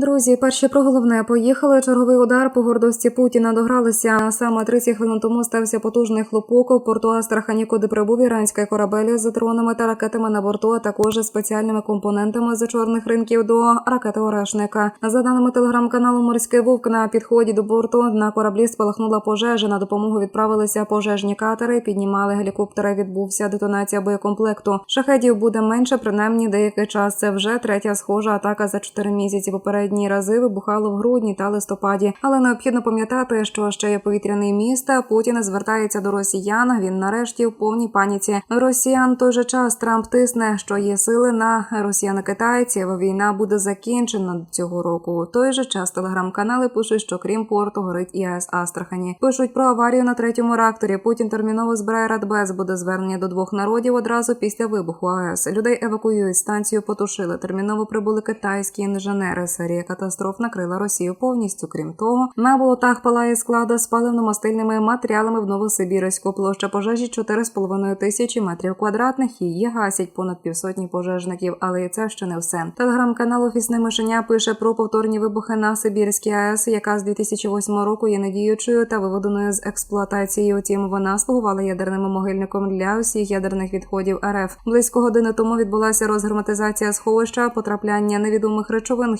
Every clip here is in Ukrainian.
Друзі, перші про головне поїхали. Черговий удар по гордості Путіна догралися. Саме 30 хвилин тому стався потужний хлопок у порту Астрахані, куди прибув іранський корабель з дронами та ракетами на борту, а також спеціальними компонентами з чорних ринків до ракети Орешника. За даними телеграм-каналу Морський Вовк на підході до борту на кораблі спалахнула пожежа. На допомогу відправилися пожежні катери, піднімали гелікоптери. Відбувся детонація боєкомплекту. Шахедів буде менше, принаймні деякий час. Це вже третя схожа атака за 4 місяці. Попередні рази вибухало в грудні та листопаді. Але необхідно пам'ятати, що ще є повітряний міст. Путін звертається до росіян. Він нарешті в повній паніці. Росіян той же час Трамп тисне, що є сили на росіян-китайців. Війна буде закінчена цього року. Той же час телеграм-канали пишуть, що крім порту горить і АЕС Астрахані. Пишуть про аварію на третьому реакторі. Путін терміново збирає радбез. Буде звернення до двох народів одразу після вибуху АЕС. Людей евакуюють станцію, потушили. Терміново прибули китайські інженери. Серія катастроф накрила Росію повністю. Крім того, на болотах палає склада з паливно-мастильними матеріалами в Новосибірську. Площа пожежі 4,5 тисячі метрів квадратних. Її гасять понад півсотні пожежників. Але і це ще не все. Телеграм-канал Офісне мишеня пише про повторні вибухи на Сибірській АЕС, яка з 2008 року є недіючою та виведеною з експлуатації. Утім, вона слугувала ядерним могильником для усіх ядерних відходів РФ. Близько години тому відбулася розгерметизація сховища, потрапляння невідомих речовин,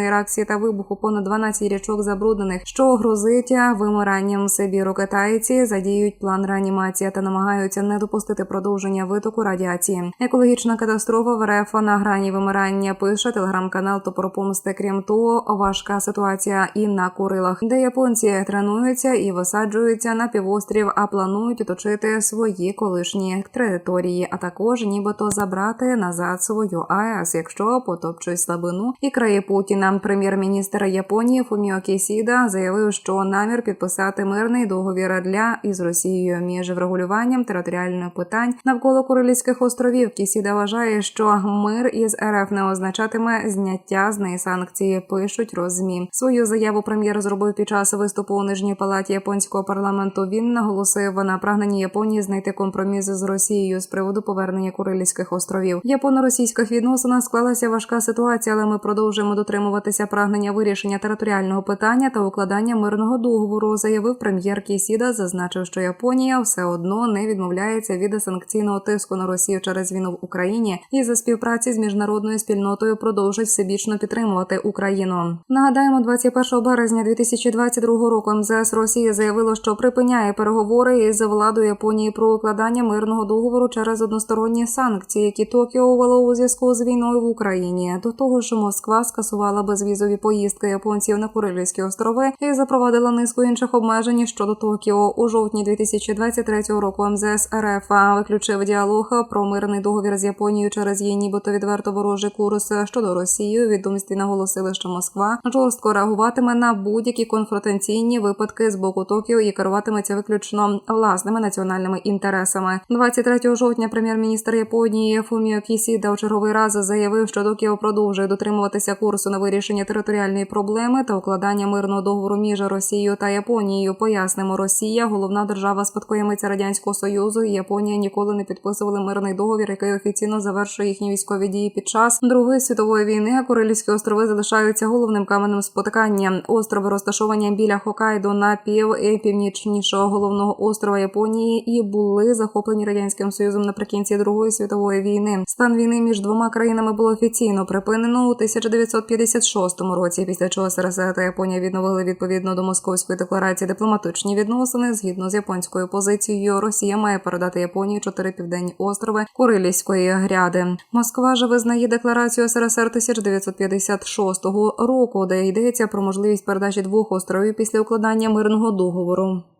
хімічної реакції та вибуху понад 12 річок забруднених, що грозить вимиранням Сибіру. Китайці задіють план реанімації та намагаються не допустити продовження витоку радіації. Екологічна катастрофа в РФ на грані вимирання пише телеграм-канал Топор. Крім того, важка ситуація і на Курилах, де японці тренуються і висаджуються на півострів, а планують оточити свої колишні території, а також нібито забрати назад свою АЕС, якщо потопчуть слабину і краї Путіна. Прем'єр-міністр Японії Фуміо Кісіда заявив, що намір підписати мирний договір для із Росією між врегулюванням територіальних питань навколо Курилівських островів. Кісіда вважає, що мир із РФ не означатиме зняття з неї санкції. Пишуть розмі. Свою заяву прем'єр зробив під час виступу у нижній палаті японського парламенту. Він наголосив на прагненні Японії знайти компроміс з Росією з приводу повернення Курилівських островів. Японо-російських відносинах склалася важка ситуація, але ми продовжуємо дотримуватися прагнення вирішення територіального питання та укладання мирного договору. Заявив прем'єр Кісіда, зазначив, що Японія все одно не відмовляється від санкційного тиску на Росію через війну в Україні і за співпраці з міжнародною спільнотою продовжить всебічно підтримувати Україну. Нагадаємо, 21 березня 2022 року МЗС Росії заявило, що припиняє переговори із владою Японії про укладання мирного договору через односторонні санкції, які Токіо увело у зв'язку з війною в Україні. До того ж, Москва скасувала безвізові поїздки японців на Курильські острови і запровадила низку інших обмежень щодо Токіо. У жовтні 2023 року МЗС РФ виключив діалог про мирний договір з Японією через її нібито відверто ворожий курс щодо Росії. Відомстві наголосили, що Москва жорстко реагуватиме на будь-які конфронтаційні випадки з боку Токіо і керуватиметься виключно власними національними інтересами. 23 жовтня прем'єр-міністр Японії Фуміо Кісіда у черговий раз заявив, що Токіо продовжує дотримуватися курсу на вирішення територіальної проблеми та укладання мирного договору між Росією та Японією. Пояснимо, Росія, головна держава спадкоємиця радянського союзу. і Японія ніколи не підписували мирний договір, який офіційно завершує їхні військові дії під час Другої світової війни. А Курильські острови залишаються головним каменем спотикання. Острови розташовані біля Хокайдо на пів і північнішого головного острова Японії і були захоплені радянським союзом наприкінці Другої світової війни. Стан війни між двома країнами було офіційно припинено у 1956 році, після чого СРСР та Японія відновили відповідно до Московської декларації дипломатичні відносини. Згідно з японською позицією, Росія має передати Японії чотири південні острови Курилівської гряди. Москва ж визнає декларацію СРСР 1956 року, де йдеться про можливість передачі двох островів після укладання мирного договору.